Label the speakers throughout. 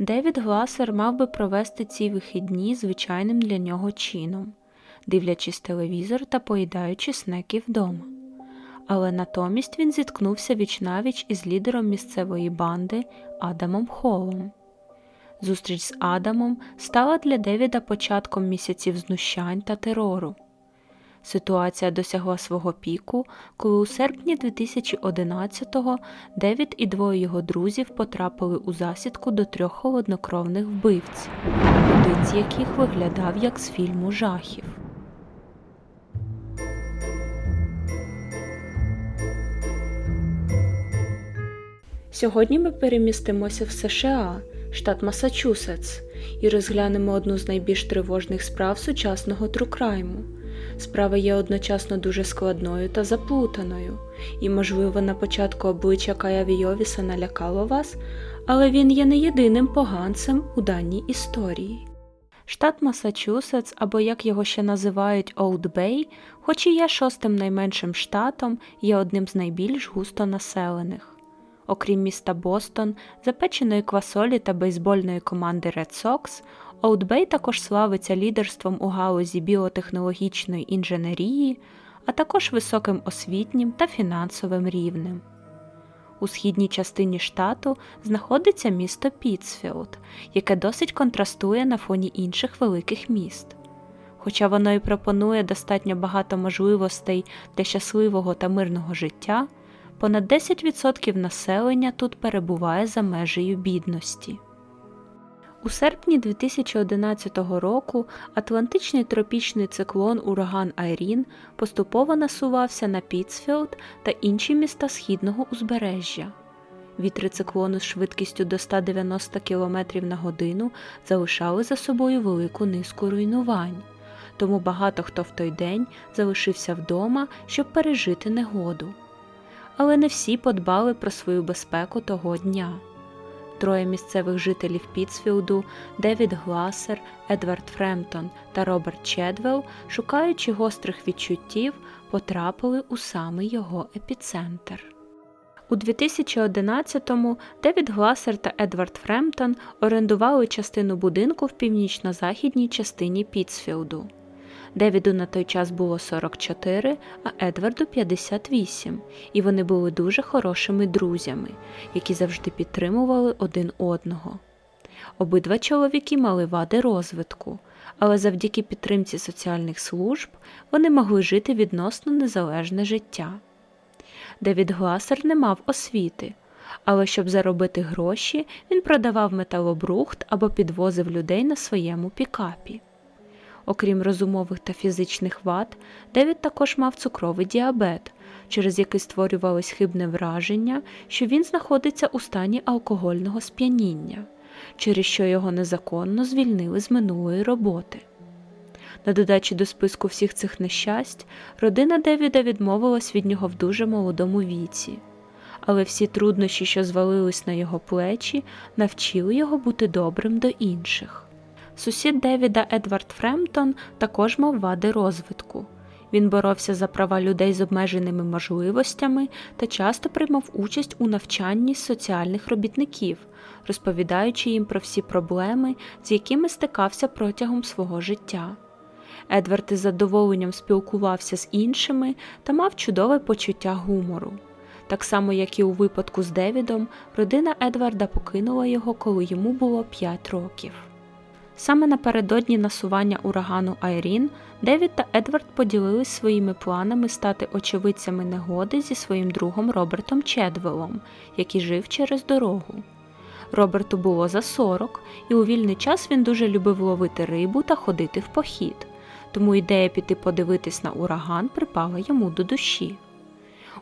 Speaker 1: Девід Гласер мав би провести ці вихідні звичайним для нього чином, дивлячись телевізор та поїдаючи снеки вдома. Але натомість він зіткнувся вічнавіч із лідером місцевої банди Адамом Холлом. Зустріч з Адамом стала для Девіда початком місяців знущань та терору. Ситуація досягла свого піку, коли у серпні 2011-го Девід і двоє його друзів потрапили у засідку до трьох холоднокровних вбивць, один з яких виглядав як з фільму жахів. Сьогодні ми перемістимося в США, штат Масачусетс, і розглянемо одну з найбільш тривожних справ сучасного трукрайму. Справа є одночасно дуже складною та заплутаною, і, можливо, на початку обличчя Кая Війовіса налякало вас, але він є не єдиним поганцем у даній історії. Штат Масачусетс, або як його ще називають Оут Бей, хоч і є шостим найменшим штатом, є одним з найбільш густонаселених. Окрім міста Бостон, запеченої квасолі та бейсбольної команди Red Sox, Оутбей також славиться лідерством у галузі біотехнологічної інженерії, а також високим освітнім та фінансовим рівнем. У східній частині штату знаходиться місто Пітсфілд, яке досить контрастує на фоні інших великих міст. Хоча воно і пропонує достатньо багато можливостей для щасливого та мирного життя, понад 10% населення тут перебуває за межею бідності. У серпні 2011 року Атлантичний тропічний циклон ураган Айрін поступово насувався на Пітсфілд та інші міста східного узбережжя. Вітри циклону з швидкістю до 190 км на годину залишали за собою велику низку руйнувань, тому багато хто в той день залишився вдома, щоб пережити негоду. Але не всі подбали про свою безпеку того дня. Троє місцевих жителів Пітсфілду Девід Гласер, Едвард Фремтон та Роберт Чедвелл, шукаючи гострих відчуттів, потрапили у самий його епіцентр. У 2011-му Девід Гласер та Едвард Фремтон орендували частину будинку в північно-західній частині Пітсфілду. Девіду на той час було 44, а Едварду 58, і вони були дуже хорошими друзями, які завжди підтримували один одного. Обидва чоловіки мали вади розвитку, але завдяки підтримці соціальних служб вони могли жити відносно незалежне життя. Девід Гласер не мав освіти, але щоб заробити гроші, він продавав металобрухт або підвозив людей на своєму пікапі. Окрім розумових та фізичних вад, Девід також мав цукровий діабет, через який створювалось хибне враження, що він знаходиться у стані алкогольного сп'яніння, через що його незаконно звільнили з минулої роботи. На додачі до списку всіх цих нещасть, родина Девіда відмовилась від нього в дуже молодому віці, але всі труднощі, що звалились на його плечі, навчили його бути добрим до інших. Сусід Девіда Едвард Фремтон також мав вади розвитку. Він боровся за права людей з обмеженими можливостями та часто приймав участь у навчанні соціальних робітників, розповідаючи їм про всі проблеми, з якими стикався протягом свого життя. Едвард із задоволенням спілкувався з іншими та мав чудове почуття гумору. Так само, як і у випадку з Девідом, родина Едварда покинула його, коли йому було 5 років. Саме напередодні насування урагану Айрін Девід та Едвард поділились своїми планами стати очевидцями негоди зі своїм другом Робертом Чедвелом, який жив через дорогу. Роберту було за 40, і у вільний час він дуже любив ловити рибу та ходити в похід, тому ідея піти подивитись на ураган припала йому до душі.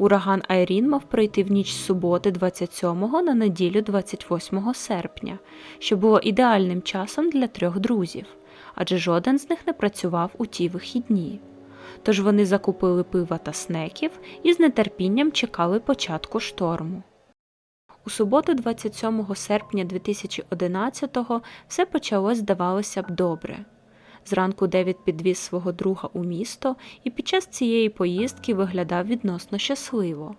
Speaker 1: Ураган Айрін мав пройти в ніч суботи 27 на неділю 28 серпня, що було ідеальним часом для трьох друзів, адже жоден з них не працював у ті вихідні. Тож вони закупили пива та снеків і з нетерпінням чекали початку шторму. У суботу, 27 серпня 2011-го, все почалось, здавалося б, добре. Зранку Девід підвіз свого друга у місто і під час цієї поїздки виглядав відносно щасливо.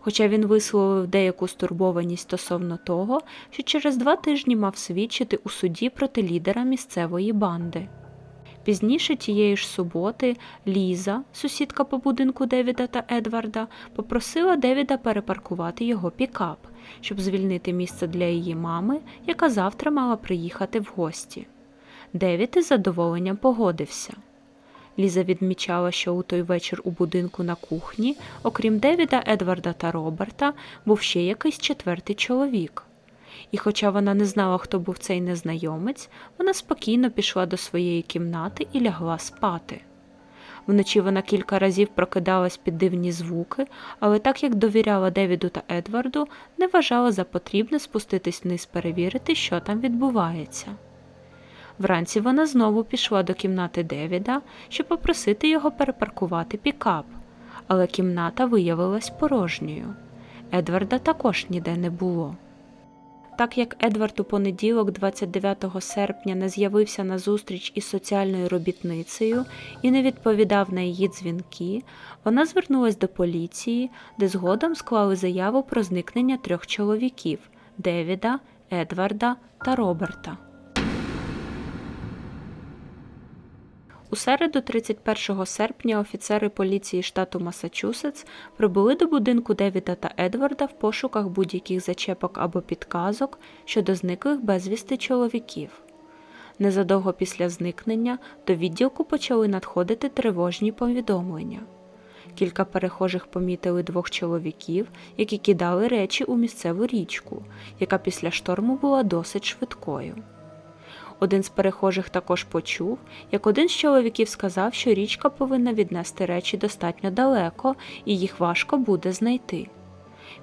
Speaker 1: Хоча він висловив деяку стурбованість стосовно того, що через два тижні мав свідчити у суді проти лідера місцевої банди. Пізніше тієї ж суботи Ліза, сусідка по будинку Девіда та Едварда, попросила Девіда перепаркувати його пікап, щоб звільнити місце для її мами, яка завтра мала приїхати в гості. Девід із задоволенням погодився. Ліза відмічала, що у той вечір у будинку на кухні, окрім Девіда, Едварда та Роберта, був ще якийсь четвертий чоловік. І хоча вона не знала, хто був цей незнайомець, вона спокійно пішла до своєї кімнати і лягла спати. Вночі вона кілька разів прокидалась під дивні звуки, але так як довіряла Девіду та Едварду, не вважала за потрібне спуститись вниз перевірити, що там відбувається. Вранці вона знову пішла до кімнати Девіда, щоб попросити його перепаркувати пікап, але кімната виявилась порожньою. Едварда також ніде не було. Так як Едвард у понеділок, 29 серпня, не з'явився на зустріч із соціальною робітницею і не відповідав на її дзвінки, вона звернулась до поліції, де згодом склали заяву про зникнення трьох чоловіків Девіда, Едварда та Роберта. У середу, 31 серпня, офіцери поліції штату Масачусетс прибули до будинку Девіда та Едварда в пошуках будь-яких зачепок або підказок щодо зниклих безвісти чоловіків. Незадовго після зникнення до відділку почали надходити тривожні повідомлення. Кілька перехожих помітили двох чоловіків, які кидали речі у місцеву річку, яка після шторму була досить швидкою. Один з перехожих також почув, як один з чоловіків сказав, що річка повинна віднести речі достатньо далеко і їх важко буде знайти.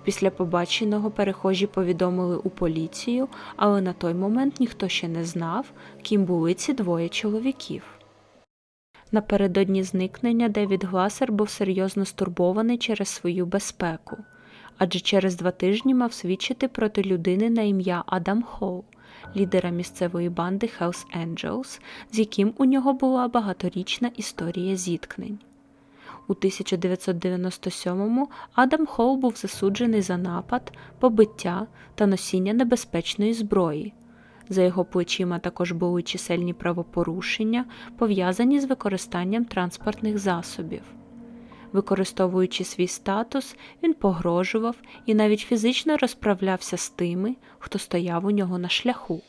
Speaker 1: Після побаченого перехожі повідомили у поліцію, але на той момент ніхто ще не знав, ким були ці двоє чоловіків. Напередодні зникнення Девід Гласер був серйозно стурбований через свою безпеку, адже через два тижні мав свідчити проти людини на ім'я Адам Хоу лідера місцевої банди Hells Angels, з яким у нього була багаторічна історія зіткнень. У 1997-му Адам Холл був засуджений за напад, побиття та носіння небезпечної зброї. За його плечима також були чисельні правопорушення, пов'язані з використанням транспортних засобів. Використовуючи свій статус, він погрожував і навіть фізично розправлявся з тими, хто стояв у нього на шляху.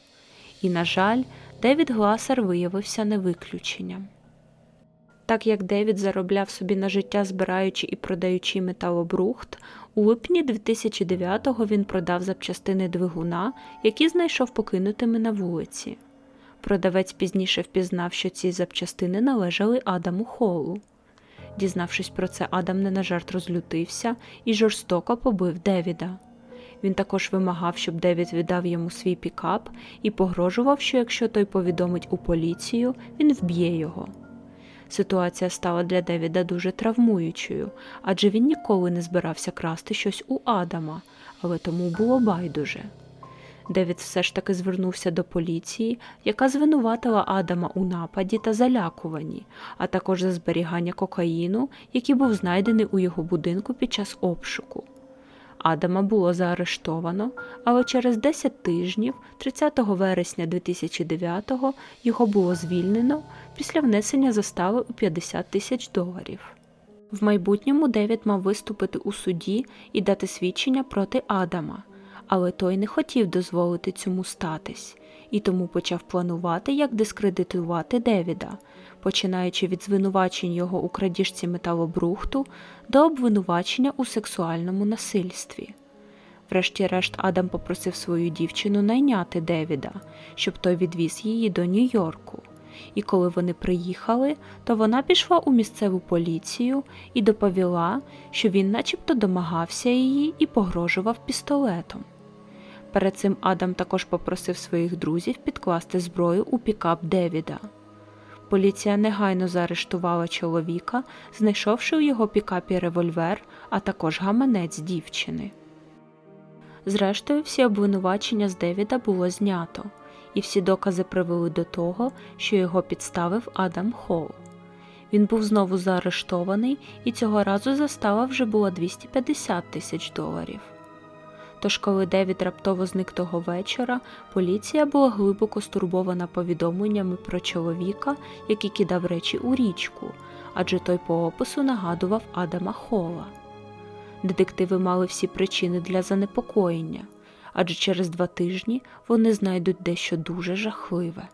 Speaker 1: І, на жаль, Девід Гласер виявився не виключенням. Так як Девід заробляв собі на життя, збираючи і продаючи металобрухт, у липні 2009-го він продав запчастини двигуна, які знайшов покинутими на вулиці. Продавець пізніше впізнав, що ці запчастини належали Адаму Холлу. Дізнавшись про це, Адам не на жарт розлютився і жорстоко побив Девіда. Він також вимагав, щоб Девід віддав йому свій пікап і погрожував, що якщо той повідомить у поліцію, він вб'є його. Ситуація стала для Девіда дуже травмуючою, адже він ніколи не збирався красти щось у Адама, але тому було байдуже. Девід все ж таки звернувся до поліції, яка звинуватила Адама у нападі та залякуванні, а також за зберігання кокаїну, який був знайдений у його будинку під час обшуку. Адама було заарештовано, але через 10 тижнів, 30 вересня 2009-го, його було звільнено після внесення застави у 50 тисяч доларів. В майбутньому Девід мав виступити у суді і дати свідчення проти Адама але той не хотів дозволити цьому статись, і тому почав планувати, як дискредитувати Девіда, починаючи від звинувачень його у крадіжці металобрухту до обвинувачення у сексуальному насильстві. Врешті-решт Адам попросив свою дівчину найняти Девіда, щоб той відвіз її до Нью-Йорку. І коли вони приїхали, то вона пішла у місцеву поліцію і доповіла, що він начебто домагався її і погрожував пістолетом. Перед цим Адам також попросив своїх друзів підкласти зброю у пікап Девіда. Поліція негайно заарештувала чоловіка, знайшовши у його пікапі револьвер, а також гаманець дівчини. Зрештою, всі обвинувачення з Девіда було знято, і всі докази привели до того, що його підставив Адам Холл. Він був знову заарештований, і цього разу застава вже була 250 тисяч доларів. Тож, коли Девід раптово зник того вечора, поліція була глибоко стурбована повідомленнями про чоловіка, який кидав речі у річку, адже той по опису нагадував Адама Хола. Детективи мали всі причини для занепокоєння, адже через два тижні вони знайдуть дещо дуже жахливе.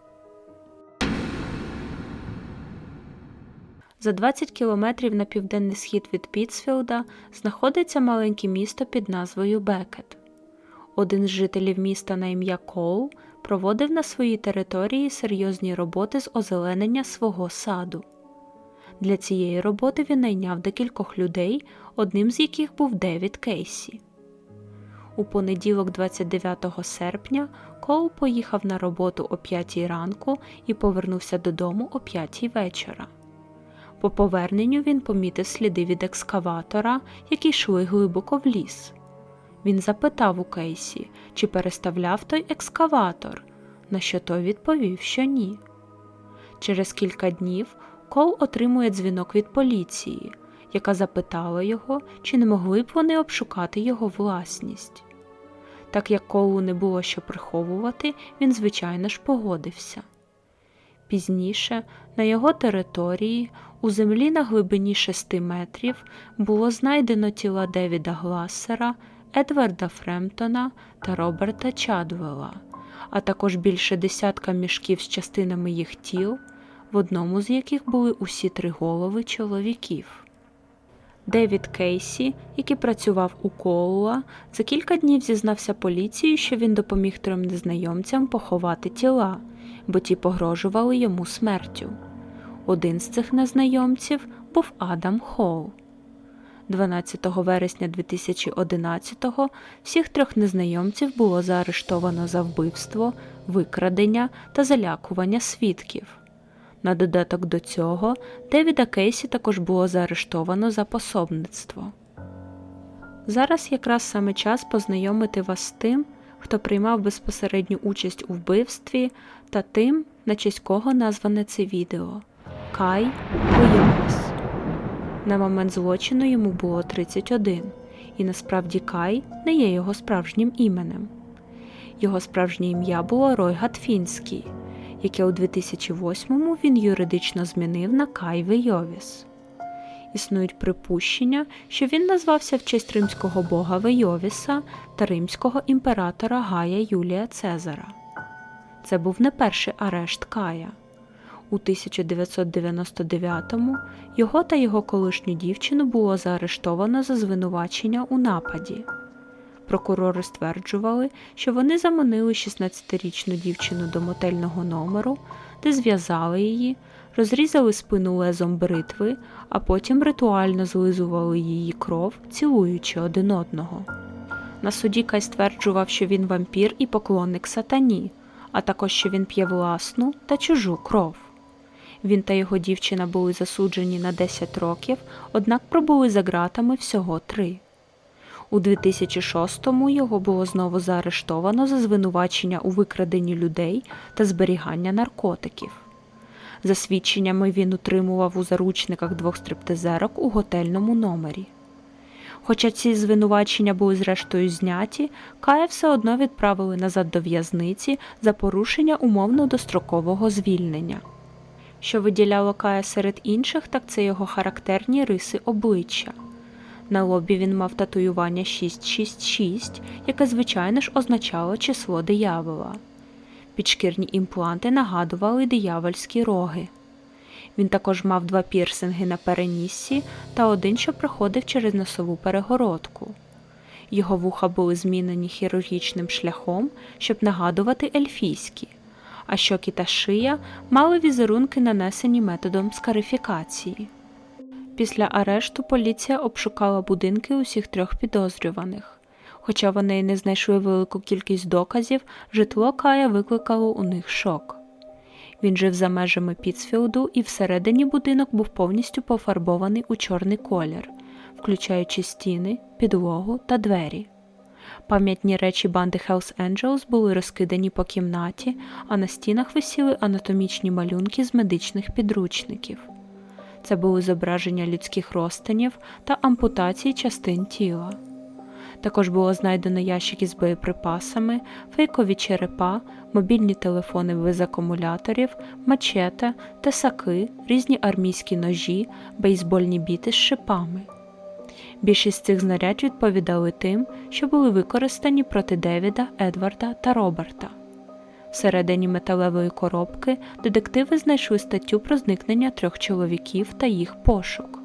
Speaker 1: За 20 кілометрів на південний схід від Пітсфілда знаходиться маленьке місто під назвою Бекет. Один з жителів міста на ім'я Коул проводив на своїй території серйозні роботи з озеленення свого саду. Для цієї роботи він найняв декількох людей, одним з яких був Девід Кейсі. У понеділок, 29 серпня, Коул поїхав на роботу о 5 ранку і повернувся додому о 5 вечора. По поверненню він помітив сліди від екскаватора, які йшли глибоко в ліс. Він запитав у Кейсі, чи переставляв той екскаватор, на що той відповів, що ні. Через кілька днів Кол отримує дзвінок від поліції, яка запитала його, чи не могли б вони обшукати його власність. Так як Колу не було що приховувати, він, звичайно ж, погодився. Пізніше на його території у землі на глибині 6 метрів було знайдено тіла Девіда Глассера, Едварда Фремптона та Роберта Чадвелла, а також більше десятка мішків з частинами їх тіл, в одному з яких були усі три голови чоловіків. Девід Кейсі, який працював у Коула, за кілька днів зізнався поліції, що він допоміг трьом незнайомцям поховати тіла, бо ті погрожували йому смертю. Один з цих незнайомців був Адам Хоу. 12 вересня 2011-го всіх трьох незнайомців було заарештовано за вбивство, викрадення та залякування свідків. На додаток до цього Девіда Кейсі також було заарештовано за пособництво. Зараз якраз саме час познайомити вас з тим, хто приймав безпосередню участь у вбивстві, та тим, на честь кого назване це відео Кай Уйомас. На момент злочину йому було 31, і насправді Кай не є його справжнім іменем. Його справжнє ім'я було Рой Гатфінський, яке у 2008-му він юридично змінив на Кай Вейовіс. Існують припущення, що він назвався в честь римського бога Вейовіса та римського імператора Гая Юлія Цезара. Це був не перший арешт Кая. У 1999-му його та його колишню дівчину було заарештовано за звинувачення у нападі. Прокурори стверджували, що вони заманили 16-річну дівчину до мотельного номеру, де зв'язали її, розрізали спину лезом бритви, а потім ритуально злизували її кров, цілуючи один одного. На суді Кай стверджував, що він вампір і поклонник сатані, а також що він п'є власну та чужу кров. Він та його дівчина були засуджені на 10 років, однак пробули за ґратами всього три. У 2006-му його було знову заарештовано за звинувачення у викраденні людей та зберігання наркотиків. За свідченнями він утримував у заручниках двох стриптизерок у готельному номері. Хоча ці звинувачення були зрештою зняті, Кая все одно відправили назад до в'язниці за порушення умовно дострокового звільнення. Що виділяло Кая серед інших, так це його характерні риси обличчя. На лобі він мав татуювання 666, яке, звичайно ж, означало число диявола. Підшкірні імпланти нагадували диявольські роги. Він також мав два пірсинги на переніссі та один, що проходив через носову перегородку. Його вуха були змінені хірургічним шляхом, щоб нагадувати ельфійські, а щоки та шия мали візерунки, нанесені методом скарифікації. Після арешту поліція обшукала будинки усіх трьох підозрюваних. Хоча вони не знайшли велику кількість доказів, житло Кая викликало у них шок. Він жив за межами Пітсфілду і всередині будинок був повністю пофарбований у чорний колір, включаючи стіни, підлогу та двері. Пам'ятні речі банди Hells Angels були розкидані по кімнаті, а на стінах висіли анатомічні малюнки з медичних підручників. Це були зображення людських розтинів та ампутації частин тіла. Також було знайдено ящики з боєприпасами, фейкові черепа, мобільні телефони без акумуляторів, мачете, тесаки, різні армійські ножі, бейсбольні біти з шипами. Більшість цих знарядь відповідали тим, що були використані проти Девіда, Едварда та Роберта. Всередині металевої коробки детективи знайшли статтю про зникнення трьох чоловіків та їх пошук.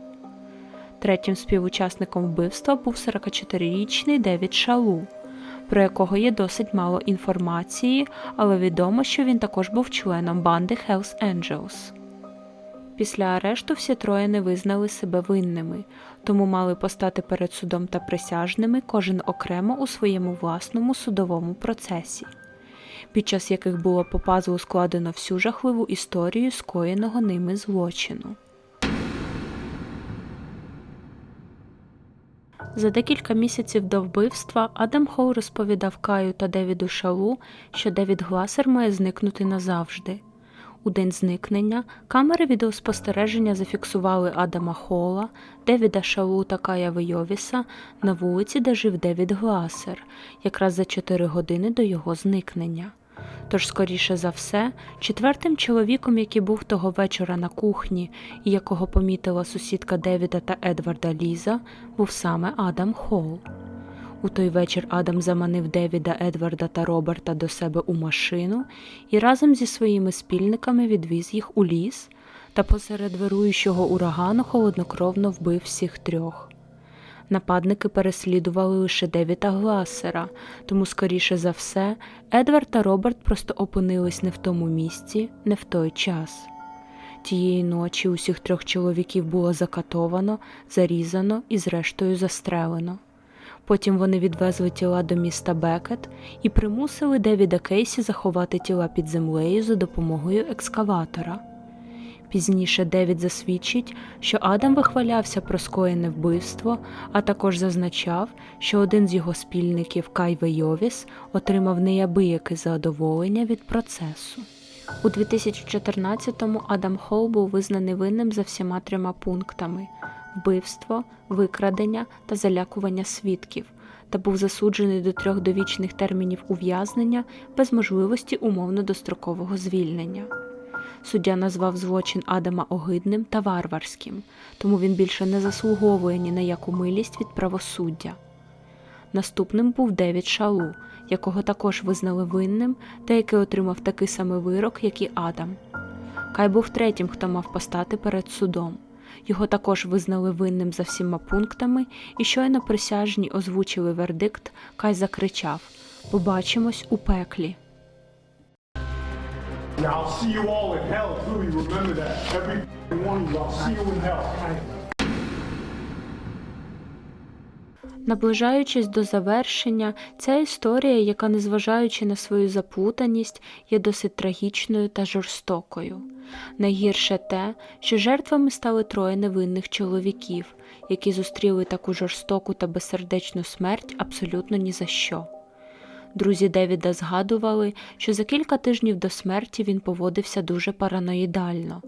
Speaker 1: Третім співучасником вбивства був 44-річний Девід Шалу, про якого є досить мало інформації, але відомо, що він також був членом банди Hells Angels. Після арешту всі троє не визнали себе винними, тому мали постати перед судом та присяжними кожен окремо у своєму власному судовому процесі, під час яких було по пазлу складено всю жахливу історію скоєного ними злочину. За декілька місяців до вбивства Адам Хоу розповідав Каю та Девіду Шалу, що Девід Гласер має зникнути назавжди. У день зникнення камери відеоспостереження зафіксували Адама Хола, Девіда Шалу та Кая Вийовіса на вулиці, де жив Девід Гласер, якраз за 4 години до його зникнення. Тож, скоріше за все, четвертим чоловіком, який був того вечора на кухні і якого помітила сусідка Девіда та Едварда Ліза, був саме Адам Холл. У той вечір Адам заманив Девіда, Едварда та Роберта до себе у машину і разом зі своїми спільниками відвіз їх у ліс та посеред вируючого урагану холоднокровно вбив всіх трьох. Нападники переслідували лише Девіда Гласера, тому, скоріше за все, Едвард та Роберт просто опинились не в тому місці, не в той час. Тієї ночі усіх трьох чоловіків було закатовано, зарізано і зрештою застрелено. Потім вони відвезли тіла до міста Бекет і примусили Девіда Кейсі заховати тіла під землею за допомогою екскаватора. Пізніше Девід засвідчить, що Адам вихвалявся про скоєне вбивство, а також зазначав, що один з його спільників Кай Вейовіс отримав неябияке задоволення від процесу. У 2014-му Адам Холл був визнаний винним за всіма трьома пунктами вбивство, викрадення та залякування свідків, та був засуджений до трьох довічних термінів ув'язнення без можливості умовно дострокового звільнення. Суддя назвав злочин Адама огидним та варварським, тому він більше не заслуговує ні на яку милість від правосуддя. Наступним був Девід Шалу, якого також визнали винним та який отримав такий самий вирок, як і Адам. Кай був третім, хто мав постати перед судом. Його також визнали винним за всіма пунктами, і щойно присяжні озвучили вердикт, Кай закричав Побачимось у пеклі.
Speaker 2: Now I'll see you all in hell. Remember that. Every one of you, I'll see you in hell.
Speaker 1: Наближаючись до завершення, ця історія, яка, незважаючи на свою заплутаність, є досить трагічною та жорстокою. Найгірше те, що жертвами стали троє невинних чоловіків, які зустріли таку жорстоку та безсердечну смерть абсолютно ні за що. Друзі Девіда згадували, що за кілька тижнів до смерті він поводився дуже параноїдально.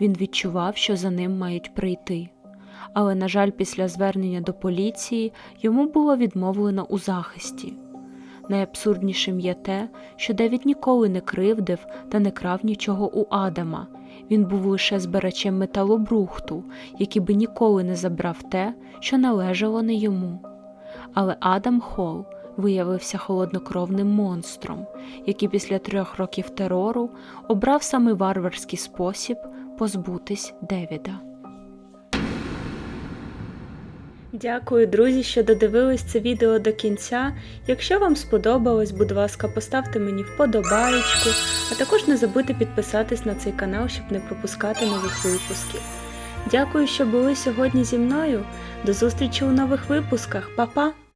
Speaker 1: Він відчував, що за ним мають прийти. Але, на жаль, після звернення до поліції йому було відмовлено у захисті. Найабсурднішим є те, що Девід ніколи не кривдив та не крав нічого у Адама. Він був лише збирачем металобрухту, який би ніколи не забрав те, що належало не йому. Але Адам Холл виявився холоднокровним монстром, який після трьох років терору обрав саме варварський спосіб позбутись Девіда. Дякую, друзі, що додивились це відео до кінця. Якщо вам сподобалось, будь ласка, поставте мені вподобаєчку, а також не забудьте підписатись на цей канал, щоб не пропускати нових випусків. Дякую, що були сьогодні зі мною. До зустрічі у нових випусках. Па-па!